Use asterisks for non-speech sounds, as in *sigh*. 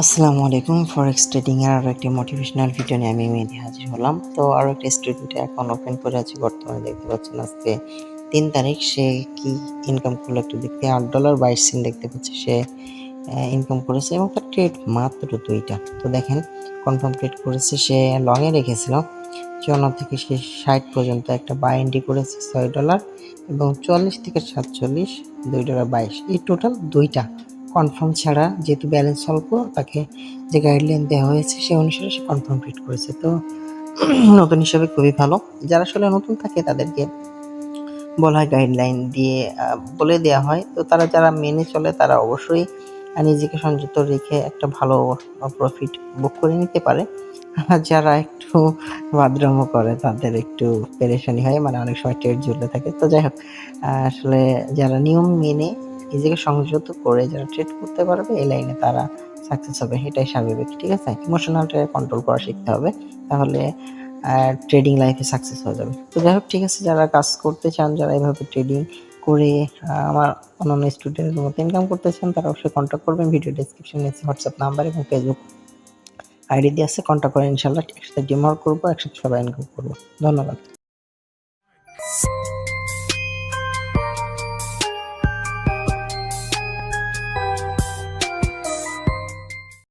আসসালামু আলাইকুম ফরেক্স এর আরও একটি মোটিভেশনাল ভিডিও নিয়ে আমি মেহেদি হাজির হলাম। তো আরও একটা স্টুডেন্ট এখন ওপেন করে আছে। বর্তমানে দেখতে পাচ্ছেন আজকে তিন তারিখ। সে কি ইনকাম করল একটু দেখতে, আট ডলার বাইশ সেন্ট দেখতে পাচ্ছে সে ইনকাম করেছে এবং তার ট্রেড মাত্র দুইটা। তো দেখেন কনফার্ম ট্রেড করেছে সে লং এ রেখেছিল। চুয়ান্ন থেকে সে ষাট পর্যন্ত একটা বাই এন্ট্রি করেছে, ছয় ডলার এবং চুয়াল্লিশ থেকে সাতচল্লিশ, দুই ডলার বাইশ। এই টোটাল দুইটা। কনফার্ম ছাড়া যেহেতু ব্যালেন্স অল্প, তাকে যে গাইডলাইন দেওয়া হয়েছে সেই অনুসারে সে কনফার্ম ট্রিট করেছে। তো *clears throat* নতুন হিসাবে খুবই ভালো। যারা আসলে নতুন থাকে, তাদেরকে বলা হয় গাইডলাইন দিয়ে বলে দেওয়া হয়। তো তারা যারা মেনে চলে, তারা অবশ্যই নিজেকে সংযুক্ত রেখে একটা ভালো প্রফিট বুক করে নিতে পারে। আর যারা একটু বাদরাম করে, তাদের একটু পেরেশানি হয়। মানে অনেক সময় ট্রেড ঝুলে থাকে। তো যাই হোক আসলে যারা নিয়ম মেনে নিজেকে সংযত করে যারা ট্রেড করতে পারবে, এই লাইনে তারা সাকসেস হবে। এটাই স্বাভাবিক, ঠিক আছে? ইমোশনালটা কন্ট্রোল করা শিখতে হবে, তাহলে ট্রেডিং লাইফে সাকসেস হয়ে যাবে। তো যাই হোক, ঠিক আছে, যারা কাজ করতে চান, যারা এইভাবে ট্রেডিং করে আমার অন্যান্য স্টুডেন্টের মতো ইনকাম করতে চান, তারা অবশ্যই কন্ট্যাক্ট করবেন। ভিডিও ডিসক্রিপশনে আছে হোয়াটসঅ্যাপ নাম্বার এবং ফেসবুক আইডি দিয়ে আছে কন্ট্যাক্ট করে ইনশাল্লাহ একসাথে ডিমার করব, একসাথে সবাই ইনকাম করব। ধন্যবাদ।